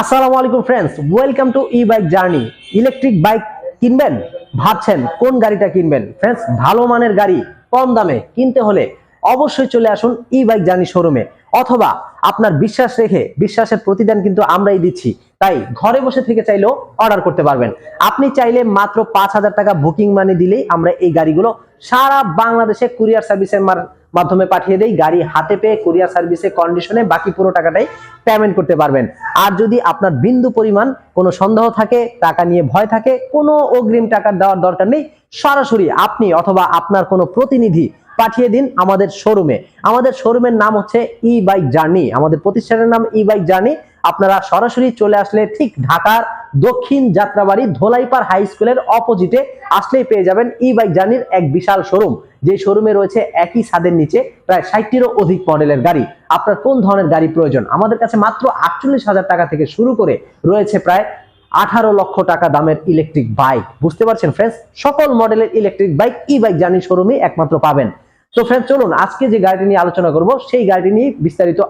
আসসালামু আলাইকুম friends welcome to E bike journey electric bike কিনবেন, ভাবছেন কোন গাড়িটা কিনবেন? ফ্রেন্ডস ভালো মানের গাড়ি, কম দামে কিনতে হলে অবশ্যই চলে আসুন ই বাইক জার্নি শোরুমে অথবা আপনার বিশ্বাস রেখে, বিশ্বাসের প্রতিদান কিন্তু আমরাই দিচ্ছি। তাই ঘরে বসে থেকে চাইলেও অর্ডার করতে পারবেন। আপনি চাইলে মাত্র পাঁচ হাজার টাকা বুকিং মানি দিলেই আমরা এই গাড়িগুলো সারা বাংলাদেশে কুরিয়ার সার্ভিসের মাধ্যমে পাঠিয়ে দেই। গাড়ি হাতে পেয়ে কুরিয়ার সার্ভিসে কন্ডিশনে বাকি পুরো টাকাটাই পেমেন্ট করতে পারবেন। আর যদি আপনার বিন্দু পরিমাণ কোনো সন্দেহ থাকে, টাকা নিয়ে ভয় থাকে, কোনো অগ্রিম টাকা দেওয়ার দরকার নেই, সরাসরি আপনি অথবা আপনার কোনো প্রতিনিধি পাঠিয়ে দিন আমাদের শোরুমে আমাদের শোরুমের নাম হচ্ছে ই বাইক জার্নি আমাদের প্রতিষ্ঠানের নাম ই বাইক জার্নি আপনারা সরাসরি চলে আসলে ঠিক ঢাকার দক্ষিণ যাত্রাবাড়ি ধোলাইপাড় হাই স্কুলের অপোজিটে আসলেই পেয়ে যাবেন ই বাইক জার্নির এক বিশাল শোরুম যে শোরুমে রয়েছে একই ছাদের নিচে প্রায় ষাটটিরও অধিক মডেলের গাড়ি। আপনার কোন ধরনের গাড়ি প্রয়োজন? আমাদের কাছে মাত্র আটচল্লিশ হাজার টাকা থেকে শুরু করে রয়েছে প্রায় আঠারো লক্ষ টাকা দামের ইলেকট্রিক বাইক বুঝতে পারছেন ফ্রেন্ডস সকল মডেলের electric bike E bike journey শোরুমে একমাত্র পাবেন। তো ফ্রেন্ড চলুন, আজকে যে গাড়িটি নিয়ে আলোচনা করব, সেই গাড়িটি নিয়ে বিস্তারিত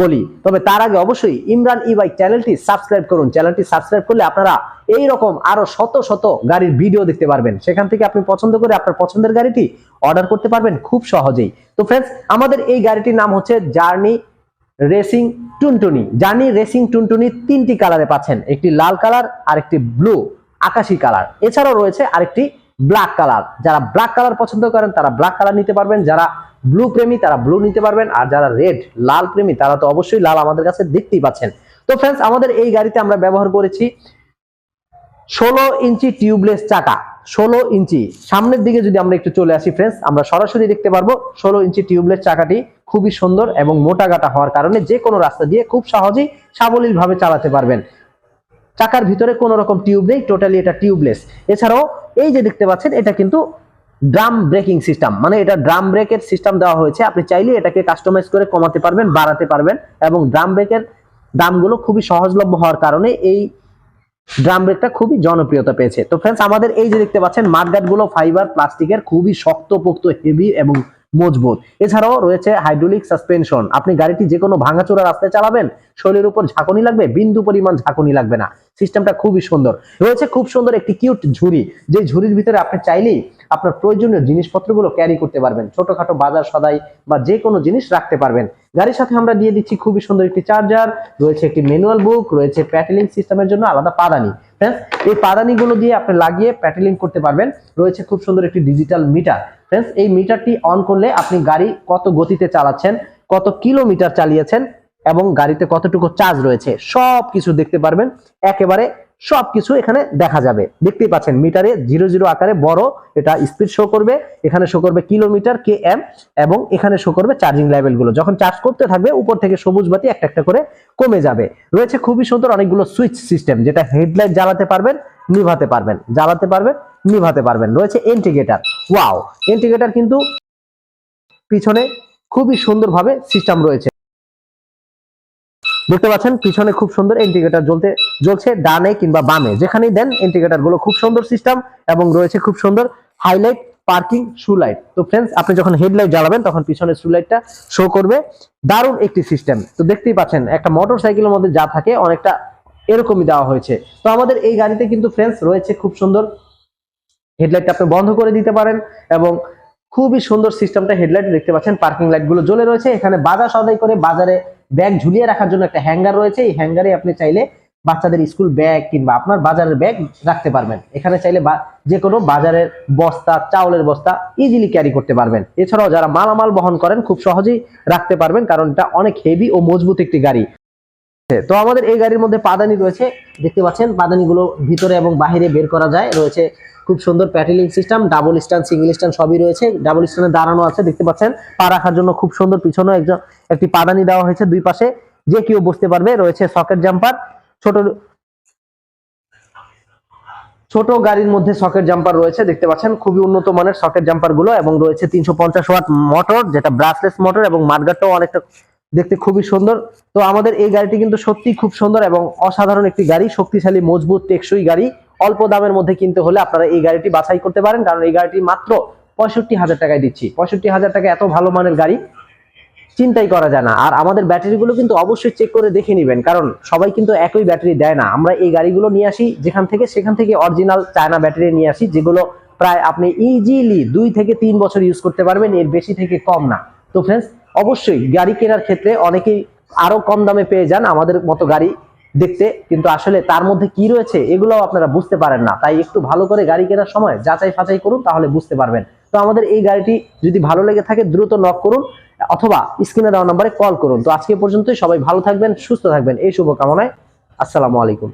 বলি। তবে তার আগে অবশ্যই ইমরান ই বাইক চ্যানেলটি সাবস্ক্রাইব করুন। চ্যানেলটি সাবস্ক্রাইব করলে আপনারা এই রকম আরও শত শত গাড়ির ভিডিও দেখতে পারবেন। সেখান থেকে আপনি পছন্দ করে আপনার পছন্দের গাড়িটি অর্ডার করতে পারবেন খুব সহজেই। তো ফ্রেন্ডস আমাদের এই গাড়িটির নাম হচ্ছে journey racing Tuntuni journey racing Tuntuni তিনটি কালারে পাচ্ছেন। একটি লাল কালার আর একটি ব্লু আকাশি কালার এছাড়াও রয়েছে আরেকটি ব্ল্যাক কালার যারা ব্ল্যাক কালার পছন্দ করেন, তারা ব্ল্যাক কালার নিতে পারবেন। যারা ব্লু প্রেমী, তারা ব্লু নিতে পারবেন। আর যারা রেড লাল প্রেমী, তারা তো অবশ্যই লাল আমাদের কাছে দেখতেই পাচ্ছেন। তো ফ্রেন্ডস আমাদের এই গাড়িতে আমরা ব্যবহার করেছি ষোলো ইঞ্চি টিউবলেস চাকা। ষোলো ইঞ্চি। সামনের দিকে যদি আমরা একটু চলে আসি ফ্রেন্ডস আমরা সরাসরি দেখতে পারব ষোলো ইঞ্চি টিউবলেস চাকাটি খুবই সুন্দর এবং মোটা গাটা হওয়ার কারণে যে কোনো রাস্তা দিয়ে খুব সহজেই সাবলীল ভাবে চালাতে পারবেন। চাকার ভিতরে কোনো রকম টিউব নেই টোটালি এটা টিউবলেস এছাড়াও এই যে দেখতে পাচ্ছেন, এটা কিন্তু ড্রাম ব্রেকিং সিস্টেম মানে এটা ড্রাম ব্রেকের সিস্টেম দেওয়া হয়েছে। আপনি চাইলে এটাকে কাস্টমাইজ করে কমাতে পারবেন, বাড়াতে পারবেন, এবং ড্রাম ব্রেকের দামগুলো খুবই সহজলভ্য হওয়ার কারণে এই ড্রাম ব্রেকটা খুবই জনপ্রিয়তা পেয়েছে। তো ফ্রেন্ডস আমাদের এই যে দেখতে পাচ্ছেন মাঠগাটগুলো ফাইবার প্লাস্টিকের খুবই শক্তপোক্ত হেভি এবং মজবুত। এছাড়াও রয়েছে হাইড্রোলিক সাসপেনশন আপনি গাড়িটি যে কোনো ভাঙাচোরা রাস্তায় চালাবেন, শরীরের উপর ঝাঁকুনি লাগবে, বিন্দু পরিমাণ ঝাঁকুনি লাগবে না। সিস্টেমটা খুবই সুন্দর। রয়েছে খুব সুন্দর একটি কিউট ঝুড়ি। যে ঝুড়ির ভিতরে আপনি চাইলেই আপনার প্রয়োজনীয় জিনিসপত্রগুলো ক্যারি করতে পারবেন। ছোটখাটো বাজার সদাই বা যে কোনো জিনিস রাখতে পারবেন। গাড়ির সাথে আমরা দিয়ে দিচ্ছি খুবই সুন্দর একটি চার্জার রয়েছে একটি ম্যানুয়াল বুক রয়েছে প্যাটেলিং সিস্টেমের জন্য আলাদা পাদানি। ফ্রেন্ডস এই পাদানিগুলো দিয়ে আপনি লাগিয়ে প্যাটেলিং করতে পারবেন। রয়েছে খুব সুন্দর একটি ডিজিটাল মিটার ফ্রেন্ডস এই মিটারটি অন করলে আপনি গাড়ি কত গতিতে চালাচ্ছেন, কত কিলোমিটার চালিয়েছেন এবং গাড়িতে কতটুকু চার্জ রয়েছে সব কিছু দেখতে পারবেন। একেবারে সবকিছু এখানে দেখা যাবে। দেখতেই পাচ্ছেন, মিটারে জিরো জিরো আকারে বড় এটা স্পিড শো করবে। এখানে শো করবে কিলোমিটার কে এম এবং এখানে শো করবে চার্জিং লেভেলগুলো। যখন চার্জ করতে থাকবে, উপর থেকে সবুজ বাতি একটা একটা করে কমে যাবে। রয়েছে খুবই সুন্দর অনেকগুলো সুইচ সিস্টেম যেটা হেডলাইট জ্বালাতে পারবেন, নিভাতে পারবেন। জ্বালাতে পারবেন, নিভাতে পারবেন। রয়েছে ইন্টিগ্রেটার ওয়াও ইন্টিগ্রেটার কিন্তু পিছনে খুবই সুন্দরভাবে সিস্টেম রয়েছে। দেখতে পাচ্ছেন, পিছনে খুব সুন্দর ইন্ডিকেটর জ্বলতে, জ্বলছে ডানে কিংবা বামে। যেখানেই দেন ইন্ডিকেটরগুলো খুব সুন্দর সিস্টেম এবং রয়েছে খুব সুন্দর হাইলাইট পার্কিং শু লাইট তো ফ্রেন্ডস আপনি যখন হেডলাইট জ্বালাবেন, তখন পিছনে শু লাইটটা শো করবে। দারুণ একটি সিস্টেম তো দেখতেই পাচ্ছেন, একটা মোটর সাইকেলের মধ্যে যা থাকে, অনেকটা এরকমই দেওয়া হয়েছে। তো আমাদের এই গাড়িতে কিন্তু ফ্রেন্ডস রয়েছে খুব সুন্দর হেডলাইটটা আপনি বন্ধ করে দিতে পারেন এবং খুবই সুন্দর সিস্টেমটা হেডলাইট দেখতে পাচ্ছেন পার্কিং লাইটগুলো জ্বলে রয়েছে। এখানে বাজার সদাই করে বাজারে ব্যাগ ঝুলিয়ে রাখার জন্য একটা হ্যাঙ্গার রয়েছে। এই হ্যাঙ্গারে আপনি চাইলে বাচ্চাদের স্কুল ব্যাগ কিংবা আপনার বাজারের ব্যাগ রাখতে পারবেন। এখানে চাইলে যে কোনো বাজারের বস্তা, চাউলের বস্তা ইজিলি ক্যারি করতে পারবেন। এছাড়াও যারা মালামাল বহন করেন, খুব সহজেই রাখতে পারবেন, কারণ এটা অনেক হেভি ও মজবুত একটি গাড়ি। তো আমাদের এই গাড়ির মধ্যে পাদানি রয়েছে। দেখতে পাচ্ছেন, পাদানিগুলো ভিতরে এবং বাহিরে বের করা যায়। রয়েছে খুব সুন্দর pedalling system double stand single stand সবই রয়েছে। ডাবল স্ট্যান্ডে দাঁড়ানো আছে, দেখতে পাচ্ছেন। পা রাখার জন্য খুব সুন্দর পিছনে একজন, একটি পাদানি দেওয়া হয়েছে দুই পাশে। যে কেউ বসতে পারবে, রয়েছে সকেট জাম্পার ছোট ছোট গাড়ির মধ্যে সকেট জাম্পার রয়েছে, দেখতে পাচ্ছেন। খুবই উন্নত মানের সকেট জাম্পারগুলো এবং রয়েছে তিনশো পঞ্চাশ ওয়াট মোটর যেটা ব্রাসলেস মোটর এবং মাঠগাটটাও অনেকটা দেখতে খুবই সুন্দর। তো আমাদের এই গাড়িটি কিন্তু সত্যি খুব সুন্দর এবং অসাধারণ একটি গাড়ি, শক্তিশালী, মজবুত, টেকসই গাড়ি। অল্প দামের মধ্যে কিনতে হলে আপনারা এই গাড়িটি বাছাই করতে পারেন, কারণ এই গাড়িটি মাত্র পঁয়ষট্টি হাজার টাকায় দিচ্ছি। পঁয়ষট্টি হাজার টাকা এত ভালো মানের গাড়ি, চিন্তাই করা যায় না। আর আমাদের ব্যাটারিগুলো কিন্তু অবশ্যই চেক করে দেখে নেবেন, কারণ সবাই কিন্তু একই ব্যাটারি দেয় না। আমরা এই গাড়িগুলো নিয়ে আসি যেখান থেকে, সেখান থেকে অরিজিনাল চায়না ব্যাটারি নিয়ে আসি, যেগুলো প্রায় আপনি ইজিলি দুই থেকে তিন বছর ইউজ করতে পারবেন, এর বেশি থেকে কম না। তো ফ্রেন্ডস অবশ্যই গাড়ি কেনার ক্ষেত্রে অনেকেই আরও কম দামে পেয়ে যান আমাদের মতো গাড়ি দেখতে। কিন্তু আসলে তার মধ্যে কি রয়েছে এগুলো আপনারা বুঝতে পারেন না। তাই একটু ভালো করে গাড়ি কেনার সময় যাচাই ফাচাই করুন, তাহলে বুঝতে পারবেন। তো আমাদের এই গাড়িটি যদি ভালো লেগে থাকে দ্রুত নক করুন অথবা স্ক্রিনে দেওয়া নম্বরে কল করুন। তো আজকে পর্যন্তই সবাই ভালো থাকবেন, সুস্থ থাকবেন। এই শুভকামনায় আসসালামু আলাইকুম।